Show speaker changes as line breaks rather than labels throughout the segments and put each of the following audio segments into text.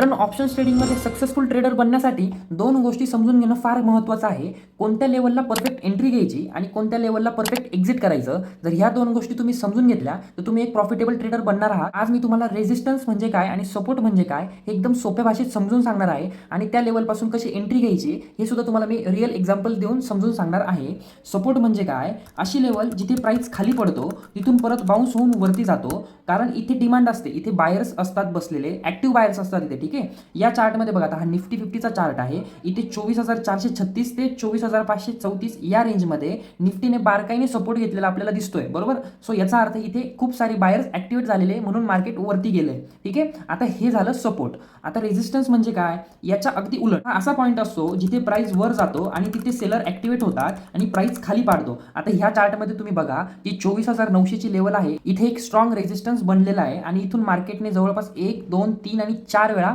मित्रांनो ऑप्शन ट्रेडिंगमध्ये successful trader बनण्यासाठी दोन गोष्टी समजून घेणं फार महत्त्वाचं आहे. कोणत्या लेवलला परफेक्ट एंट्री घ्यायची आणि कोणत्या लेवलला परफेक्ट एक्झिट करायचं? जर ह्या दोन गोष्टी तुम्ही समजून घेतल्या तर तुम्ही एक प्रॉफिटेबल ट्रेडर बनणार आहात. आज मी तुम्हाला रेजिस्टन्स म्हणजे काय आणि सपोर्ट म्हणजे काय हे एकदम सोप्या भाषेत समजून सांगणार आहे आणि त्या लेवलपासून कशी एंट्री घ्यायची हे सुद्धा तुम्हाला मी रिअल एक्झाम्पल देऊन समजून सांगणार आहे. सपोर्ट म्हणजे काय? अशी लेवल जिथे प्राईस खाली पडतो तिथून परत बाउन्स होऊन वरती जातो. कारण इथे डिमांड असते इथे बायर्स असतात बसलेले ऍक्टिव्ह बायर्स असतात इथे ठीक ठीक आहे? या चार्टमध्ये बघा आता हा निफ्टी फिफ्टीचा चार्ट आहे. इथे चोवीस हजार चारशे छत्तीस ते चोवीस हजार पाचशे चौतीस या रेंजमध्ये निफ्टीने बारकाईने सपोर्ट घेतलेला आपल्याला दिसतोय बरोबर? सो याचा अर्थ इथे खूप सारे बायर्स ऍक्टिव्हेट झालेले म्हणून मार्केट वरती गेले ठीक आहे? आता हे झालं सपोर्ट आता रेझिस्टन्स म्हणजे काय? याच्या अगदी उलट. हा असा पॉईंट असतो जिथे प्राइस वर जातो आणि तिथे सेलर ऍक्टिवेट होतात आणि प्राइस खाली पाडतो. आता ह्या चार्टमध्ये तुम्ही बघा की चोवीस हजार नऊशेची लेवल आहे. इथे एक स्ट्रॉंग रेझिस्टन्स बनलेला आहे आणि इथून मार्केटने जवळपास एक दोन तीन आणि चार वेळा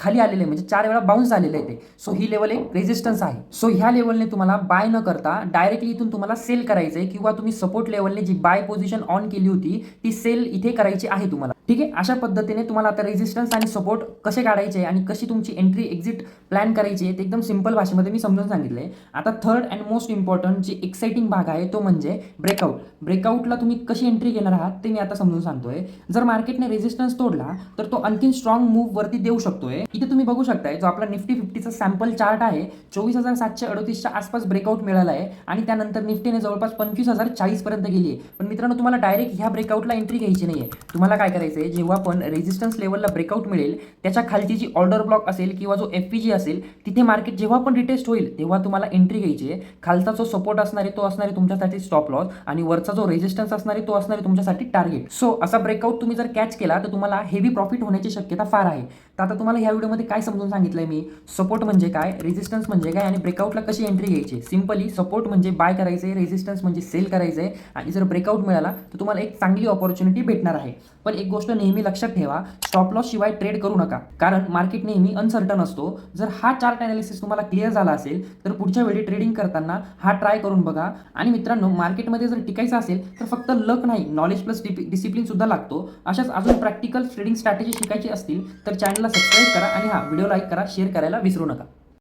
खाली आलेले म्हणजे चार वेळा बाउन्स झालेले आहे ते. सो ही लेवल एक रेजिस्टन्स आहे. सो ह्या लेवलने तुम्हाला बाय न करता डायरेक्टली इथून तुम्हाला सेल करायचं आहे किंवा तुम्ही सपोर्ट लेवलने जी बाय पोझिशन ऑन केली होती ती सेल इथे करायची आहे तुम्हाला. ठीक आहे? अशा पद्धतीने तुम्हाला आता रेजिस्टन्स आणि सपोर्ट कसे काढायचे आणि कशी तुमची एंट्री एक्झिट प्लॅन करायची आहे ते एकदम सिंपल भाषेमध्ये मी समजून सांगितलंय. आता थर्ड अँड मोस्ट इम्पॉर्टंट जी एक्साइटिंग भाग आहे तो म्हणजे ब्रेकआउट ब्रेकआउटला तुम्ही कशी एंट्री घेणार आहात ते मी आता समजून सांगतोय. जर मार्केटने रेजिस्टन्स तोडला तर तो आणखीन स्ट्रॉंग मूव्ह वरती देऊ शकतोय. इथे तुम्ही बघू शकताय जो आपला निफ्टी फिफ्टीचा सॅम्पल चार्ट आहे चोवीस हजार सातशे अडतीसच्या आसपास ब्रेकआउट मिळाला आहे आणि त्यानंतर निफ्टीने जवळपास पंचवीस हजार चाळीस पर्यंत गेली आहे. पण मित्रांनो तुम्हाला डायरेक्ट ह्या ब्रेकआउटला एंट्री घ्यायची नाही आहे तुम्हाला काय करायचं आहे जेव्हा पण रेजिस्टन्स लेवलला ब्रेकआउट मिळेल त्याच्या खालची जी ऑर्डर ब्लॉक असेल किंवा जो एफ पी जी असेल तिथे मार्केट जेव्हा पण रिटेस्ट होईल तेव्हा तुम्हाला एंट्री घ्यायची आहे. खालचा जो सपोर्ट असणार आहे तो असणार आहे तुमच्यासाठी स्टॉप लॉस आणि वरचा जो रेजिस्टन्स असणार आहे तो असणार आहे तुमच्यासाठी टार्गेट सो असा ब्रेकआउट तुम्ही जर कॅच केला तर तुम्हाला हेवी प्रॉफिट होण्याची शक्यता फार आहे. तर आता तुम्हाला ह्या व्हिडिओमध्ये काय समजून सांगितलंय मी? सपोर्ट म्हणजे काय? रेजिस्टन्स म्हणजे काय? आणि ब्रेकआउटला कशी एंट्री घ्यायची? सिम्पली सपोर्ट म्हणजे बाय करायचे रेजिस्टन्स म्हणजे सेल करायचं आहे आणि जर ब्रेकआउट मिळाला तर तुम्हाला एक चांगली ऑपॉर्च्युनिटी भेटणार आहे. पण एक गोष्ट नेहमी लक्षात ठेवा स्टॉप लॉस शिवाय ट्रेड करू नका. कारण मार्केट नेहमी अनसर्टन असतो. जर हा चार्ट अनालिसिस तुम्हाला क्लिअर झाला असेल तर पुढच्या वेळी ट्रेडिंग करताना हा ट्राय करून बघा. आणि मित्रांनो मार्केटमध्ये जर टिकायचं असेल तर फक्त लक नाही नॉलेज प्लस डिसिप्लिन सुद्धा लागतो. अशाच अजून प्रॅक्टिकल ट्रेडिंग स्ट्रॅटेजी शिकायची असतील तर चॅनलला सबस्क्राईब करा. आणि हा व्हिडिओ लाईक करा शेअर करायला विसरू नका.